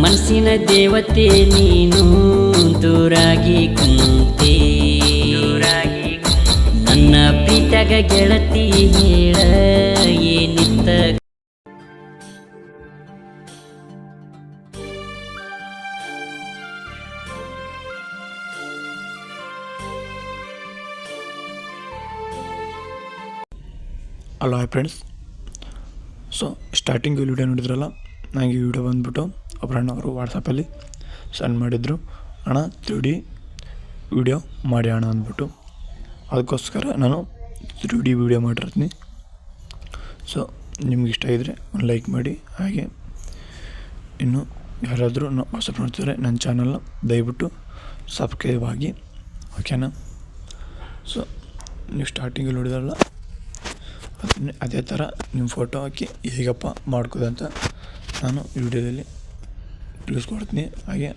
ಮನಸ್ಸಿನ ದೇವತೆ ನೀನು ದೂರಾಗಿ ಕುಂತೆ. ನನ್ನ ಪ್ರೀತಗ ಗೆಳತಿ ಹೇಳ ಏನಿತ್ತ hello hi friends so starting video ನೋಡಿದ್ರಲ್ಲ? ನನಗೆ ವೀಡಿಯೋ ವಿಡಿಯೋ ಬಂದುಬಿಟ್ಟು ಒಬ್ಬರು ಅವರು ವಾಟ್ಸಪ್ಪಲ್ಲಿ ಸೆಂಡ್ ಮಾಡಿದರು. ಅಣ್ಣ ತ್ರೀ ಡಿ ವಿಡಿಯೋ ಮಾಡಿ ಅಣ್ಣ, ಅಂದ್ಬಿಟ್ಟು. ಅದಕ್ಕೋಸ್ಕರ ನಾನು ತ್ರೀ ಡಿ ವಿಡಿಯೋ ಮಾಡಿರ್ತೀನಿ. ಸೊ ನಿಮ್ಗೆ ಇಷ್ಟ ಇದ್ದರೆ ಒಂದು ಲೈಕ್ ಮಾಡಿ. ಹಾಗೆ ಇನ್ನು ಯಾರಾದರೂ ಹೊಸ ನೋಡ್ತಿದ್ರೆ ನನ್ನ ಚಾನಲ್ನ ದಯವಿಟ್ಟು ಸಬ್ಸ್ಕ್ರೈಬ್ ಆಗಿ. ಓಕೆನಾ ಸೊ ನೀವು ಸ್ಟಾರ್ಟಿಂಗಲ್ಲಿ ನೋಡಿದ್ರಲ್ಲ ಅದನ್ನೇ ಅದೇ ಥರ ನಿಮ್ಮ ಫೋಟೋ ಹಾಕಿ ಹೇಗಪ್ಪ ಮಾಡ್ಕೋದಂತ ನಾನು ವಿಡಿಯೋದಲ್ಲಿ ತಿಳಿಸ್ಕೊಡ್ತೀನಿ. ಹಾಗೆ